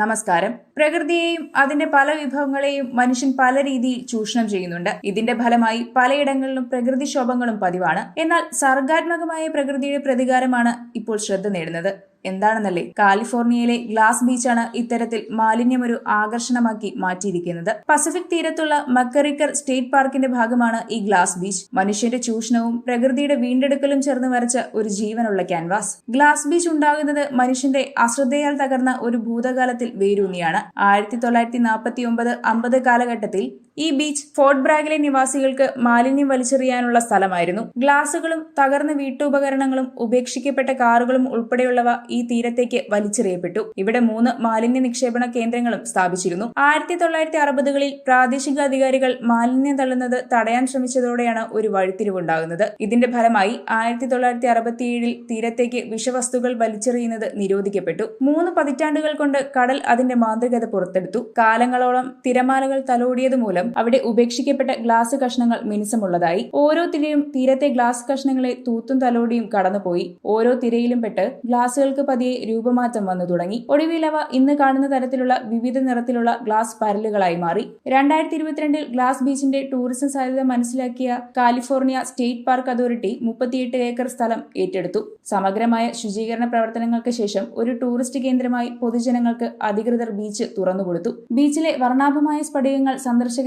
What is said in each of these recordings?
നമസ്കാരം. പ്രകൃതിയെയും അതിന്റെ പല വിഭവങ്ങളെയും മനുഷ്യൻ പല രീതിയിൽ ചൂഷണം ചെയ്യുന്നുണ്ട്. ഇതിന്റെ ഫലമായി പലയിടങ്ങളിലും പ്രകൃതിക്ഷോഭങ്ങളും പതിവാണ്. എന്നാൽ സർഗാത്മകമായ പ്രകൃതിയുടെ പ്രതികാരമാണ് ഇപ്പോൾ ശ്രദ്ധ നേടുന്നത്. എന്താണെന്നല്ലേ? കാലിഫോർണിയയിലെ ഗ്ലാസ് ബീച്ചാണ് ഇത്തരത്തിൽ മാലിന്യം ഒരു ആകർഷണമാക്കി മാറ്റിയിരിക്കുന്നത്. പസഫിക് തീരത്തുള്ള മക്കറിക്കർ സ്റ്റേറ്റ് പാർക്കിന്റെ ഭാഗമാണ് ഈ ഗ്ലാസ് ബീച്ച്. മനുഷ്യന്റെ ചൂഷണവും പ്രകൃതിയുടെ വീണ്ടെടുക്കലും ചേർന്ന് വരച്ച ഒരു ജീവനുള്ള ക്യാൻവാസ്. ഗ്ലാസ് ബീച്ച് ഉണ്ടാകുന്നത് മനുഷ്യന്റെ അശ്രദ്ധയാൽ തകർന്ന ഒരു ഭൂതകാലത്തിൽ വേരൂന്നിയാണ്. ആയിരത്തി തൊള്ളായിരത്തി നാൽപ്പത്തി ഒമ്പത് അമ്പത് കാലഘട്ടത്തിൽ ഈ ബീച്ച് ഫോർട്ട് ബ്രാഗിലെ നിവാസികൾക്ക് മാലിന്യം വലിച്ചെറിയാനുള്ള സ്ഥലമായിരുന്നു. ഗ്ലാസുകളും തകർന്ന വീട്ടുപകരണങ്ങളും ഉപേക്ഷിക്കപ്പെട്ട കാറുകളും ഉൾപ്പെടെയുള്ളവ ഈ തീരത്തേക്ക് വലിച്ചെറിയപ്പെട്ടു. ഇവിടെ മൂന്ന് മാലിന്യ നിക്ഷേപണ കേന്ദ്രങ്ങളും സ്ഥാപിച്ചിരുന്നു. ആയിരത്തി തൊള്ളായിരത്തി അറുപതുകളിൽ പ്രാദേശിക അധികാരികൾ മാലിന്യം തള്ളുന്നത് തടയാൻ ശ്രമിച്ചതോടെയാണ് ഒരു വഴിത്തിരിവുണ്ടാകുന്നത്. ഇതിന്റെ ഫലമായി ആയിരത്തി തൊള്ളായിരത്തി അറുപത്തിയേഴിൽ തീരത്തേക്ക് വിഷവസ്തുക്കൾ വലിച്ചെറിയുന്നത് നിരോധിക്കപ്പെട്ടു. മൂന്ന് പതിറ്റാണ്ടുകൾ കൊണ്ട് കടൽ അതിന്റെ മാന്ത്രികത പുറത്തെടുത്തു. കാലങ്ങളോളം തിരമാലകൾ തലോടിയത് മൂലം അവിടെ ഉപേക്ഷിക്കപ്പെട്ട ഗ്ലാസ് കഷ്ണങ്ങൾ മിനുസമുള്ളതായി. ഓരോ തിരയും തീരത്തെ ഗ്ലാസ് കഷ്ണങ്ങളെ തൂത്തും തലോടിയും കടന്നുപോയി. ഓരോ തിരയിലും പെട്ട് ഗ്ലാസുകൾക്ക് പതിയെ രൂപമാറ്റം വന്നു തുടങ്ങി. ഒടുവിൽ അവ ഇന്ന് കാണുന്ന തരത്തിലുള്ള വിവിധ നിറത്തിലുള്ള ഗ്ലാസ് പരലുകളായി മാറി. രണ്ടായിരത്തി ഇരുപത്തിരണ്ടിൽ ഗ്ലാസ് ബീച്ചിന്റെ ടൂറിസം സാധ്യത മനസ്സിലാക്കിയ കാലിഫോർണിയ സ്റ്റേറ്റ് പാർക്ക് അതോറിറ്റി മുപ്പത്തിയെട്ട് ഏക്കർ സ്ഥലം ഏറ്റെടുത്തു. സമഗ്രമായ ശുചീകരണ പ്രവർത്തനങ്ങൾക്ക് ശേഷം ഒരു ടൂറിസ്റ്റ് കേന്ദ്രമായി പൊതുജനങ്ങൾക്ക് അധികൃതർ ബീച്ച് തുറന്നുകൊടുത്തു. ബീച്ചിലെ വർണാഭമായ സ്ഫടികങ്ങൾ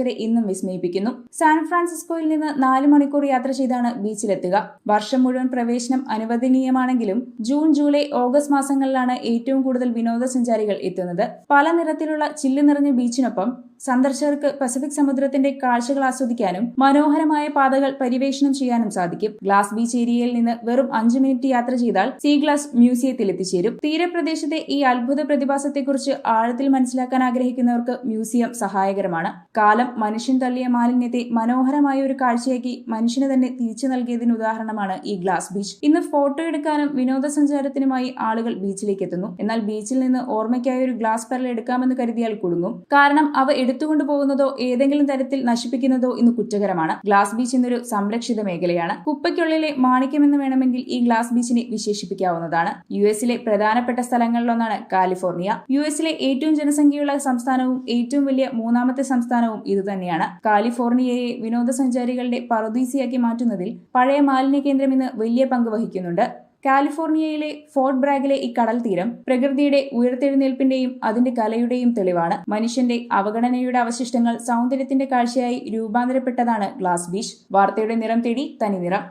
സന്ദർശകരെ ഇന്നും വിസ്മയിപ്പിക്കുന്നു. സാൻ ഫ്രാൻസിസ്കോയിൽ നിന്ന് നാല് മണിക്കൂർ യാത്ര ചെയ്താണ് ബീച്ചിലെത്തുക. വർഷം മുഴുവൻ പ്രവേശനം അനുവദനീയമാണെങ്കിലും ജൂൺ ജൂലൈ ഓഗസ്റ്റ് മാസങ്ങളിലാണ് ഏറ്റവും കൂടുതൽ വിനോദസഞ്ചാരികൾ എത്തുന്നത്. പല നിറത്തിലുള്ള ചില്ല് നിറഞ്ഞ ബീച്ചിനൊപ്പം സന്ദർശകർക്ക് പസഫിക് സമുദ്രത്തിന്റെ കാഴ്ചകൾ ആസ്വദിക്കാനും മനോഹരമായ പാതകൾ പര്യവേഷണം ചെയ്യാനും സാധിക്കും. ഗ്ലാസ് ബീച്ച് ഏരിയയിൽ നിന്ന് വെറും അഞ്ചു മിനിറ്റ് യാത്ര ചെയ്താൽ സീ ഗ്ലാസ് മ്യൂസിയത്തിൽ എത്തിച്ചേരും. തീരപ്രദേശത്തെ ഈ അത്ഭുത പ്രതിഭാസത്തെക്കുറിച്ച് ആഴത്തിൽ മനസ്സിലാക്കാൻ ആഗ്രഹിക്കുന്നവർക്ക് മ്യൂസിയം സഹായകരമാണ്. കാലം മനുഷ്യൻ തള്ളിയ മാലിന്യത്തെ മനോഹരമായ ഒരു കാഴ്ചയാക്കി മനുഷ്യന് തന്നെ തിരിച്ചു നൽകിയതിന് ഉദാഹരണമാണ് ഈ ഗ്ലാസ് ബീച്ച്. ഇന്ന് ഫോട്ടോ എടുക്കാനും വിനോദസഞ്ചാരത്തിനുമായി ആളുകൾ ബീച്ചിലേക്ക് എത്തുന്നു. എന്നാൽ ബീച്ചിൽ നിന്ന് ഓർമ്മയ്ക്കായി ഒരു ഗ്ലാസ് പരൽ എടുക്കാമെന്ന് കരുതിയാൽ കുടുങ്ങും. കാരണം അവ എടുത്തുകൊണ്ടു പോകുന്നതോ ഏതെങ്കിലും തരത്തിൽ നശിപ്പിക്കുന്നതോ ഇന്ന് കുറ്റകരമാണ്. ഗ്ലാസ് ബീച്ച് എന്നൊരു സംരക്ഷിത മേഖലയാണ്. കുപ്പയ്ക്കുള്ളിലെ മാണിക്യമെന്ന് വേണമെങ്കിൽ ഈ ഗ്ലാസ് ബീച്ചിനെ വിശേഷിപ്പിക്കാവുന്നതാണ്. യു എസിലെ പ്രധാനപ്പെട്ട സ്ഥലങ്ങളിലൊന്നാണ് കാലിഫോർണിയ. യു എസിലെ ഏറ്റവും ജനസംഖ്യയുള്ള സംസ്ഥാനവും ഏറ്റവും വലിയ മൂന്നാമത്തെ സംസ്ഥാനവും ഇതുതന്നെയാണ്. കാലിഫോർണിയയെ വിനോദസഞ്ചാരികളുടെ പറുദീസിയാക്കി മാറ്റുന്നതിൽ പഴയ മാലിന്യ കേന്ദ്രം ഇന്ന് വലിയ പങ്ക് വഹിക്കുന്നുണ്ട്. കാലിഫോർണിയയിലെ ഫോർട്ട് ബ്രാഗിലെ ഈ കടൽ തീരം പ്രകൃതിയുടെ ഉയർത്തെഴുന്നേൽപ്പിന്റെയും അതിന്റെ കലയുടെയും തെളിവാണ്. മനുഷ്യന്റെ അവഗണനയുടെ അവശിഷ്ടങ്ങൾ സൗന്ദര്യത്തിന്റെ കാഴ്ചയായി രൂപാന്തരപ്പെട്ടതാണ് ഗ്ലാസ് ബീച്ച് വാർത്തയുടെ നിറം തേടി തനി നിറം.